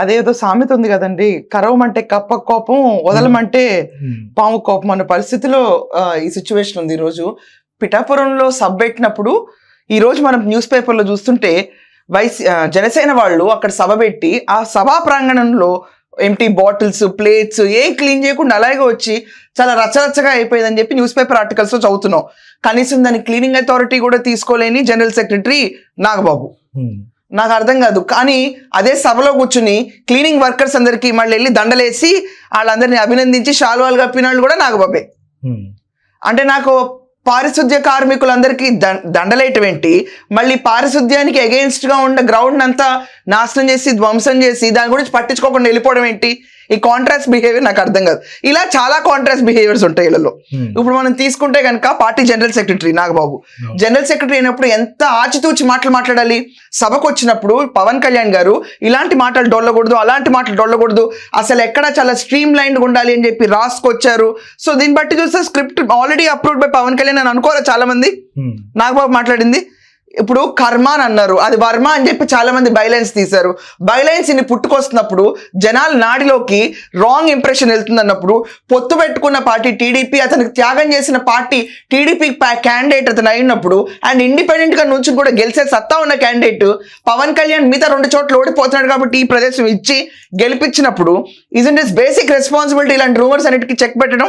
అదేదో సామెత ఉంది కదండి కరవమంటే కప్ప కోపం వదలమంటే పాము కోపం అన్న పరిస్థితిలో ఈ సిచ్యువేషన్ ఉంది ఈరోజు. పిఠాపురంలో సబ్ పెట్టినప్పుడు ఈ రోజు మనం న్యూస్ పేపర్లో చూస్తుంటే వైసీ జనసేన వాళ్ళు అక్కడ సభ పెట్టి ఆ సభా ప్రాంగణంలో ఎంటీ బాటిల్స్ ప్లేట్స్ ఏం క్లీన్ చేయకుండా అలాగే వచ్చి చాలా రచ్చరచ్చగా అయిపోయిందని చెప్పి న్యూస్ పేపర్ ఆర్టికల్స్ చదువుతున్నాం. కనీసం దాని క్లీనింగ్ అథారిటీ కూడా తీసుకోలేని జనరల్ సెక్రటరీ నాగబాబు. నాకు అర్థం కాదు. కానీ అదే సభలో కూర్చుని క్లీనింగ్ వర్కర్స్ అందరికి మళ్ళీ వెళ్ళి దండలేసి వాళ్ళందరినీ అభినందించి శాలువాలు కప్పిన వాళ్ళు కూడా నాగబాబే అంటే నాకు పారిశుద్ధ్య కార్మికులందరికీ ద- దండలేయటం ఏంటి? మళ్ళీ పారిశుద్ధ్యానికి against గా ఉన్న గ్రౌండ్ అంతా నాశనం చేసి ధ్వంసం చేసి దాని గురించి పట్టించుకోకుండా వెళ్ళిపోవడం ఏంటి? ఈ కాంట్రాస్ట్ బిహేవియర్ నాకు అర్థం కాదు. ఇలా చాలా కాంట్రాస్ట్ బిహేవియర్స్ ఉంటాయి వీళ్ళలో. ఇప్పుడు మనం తీసుకుంటే కనుక party general secretary Nagababu. General secretary అయినప్పుడు ఎంత ఆచితూచి మాటలు మాట్లాడాలి? సభకు వచ్చినప్పుడు పవన్ కళ్యాణ్ గారు ఇలాంటి మాటలు డొల్లకూడదు అలాంటి మాటలు డొల్లకూడదు. అసలు ఎక్కడ చాలా స్ట్రీమ్ లైన్డ్ ఉండాలి అని చెప్పి రాసుకొచ్చారు. సో దీన్ని బట్టి చూస్తే script already approved by Pawan Kalyan అని అనుకోరా చాలా మంది నాగబాబు మాట్లాడింది. ఇప్పుడు కర్మ అని అన్నారు. అది వర్మ అని చెప్పి చాలా మంది బైలైన్స్ తీశారు. బైలైన్స్ ఇన్ని పుట్టుకొస్తున్నప్పుడు జనాల నాడిలోకి రాంగ్ ఇంప్రెషన్ వెళ్తుంది అన్నప్పుడు పొత్తు పెట్టుకున్న పార్టీ టీడీపీ అతనికి త్యాగం చేసిన పార్టీ టీడీపీ క్యాండిడేట్ అతను అయినప్పుడు అండ్ ఇండిపెండెంట్గా నుంచి కూడా గెలిచే సత్తా ఉన్న క్యాండిడేట్ పవన్ కళ్యాణ్ మిగతా రెండు చోట్ల ఓడిపోతున్నాడు కాబట్టి ఈ ప్రదేశం ఇచ్చి గెలిపించినప్పుడు ఇస్ ఇస్ బేసిక్ రెస్పాన్సిబిలిటీ ఇలాంటి రూమర్స్ అన్నిటికీ చెక్ పెట్టడం?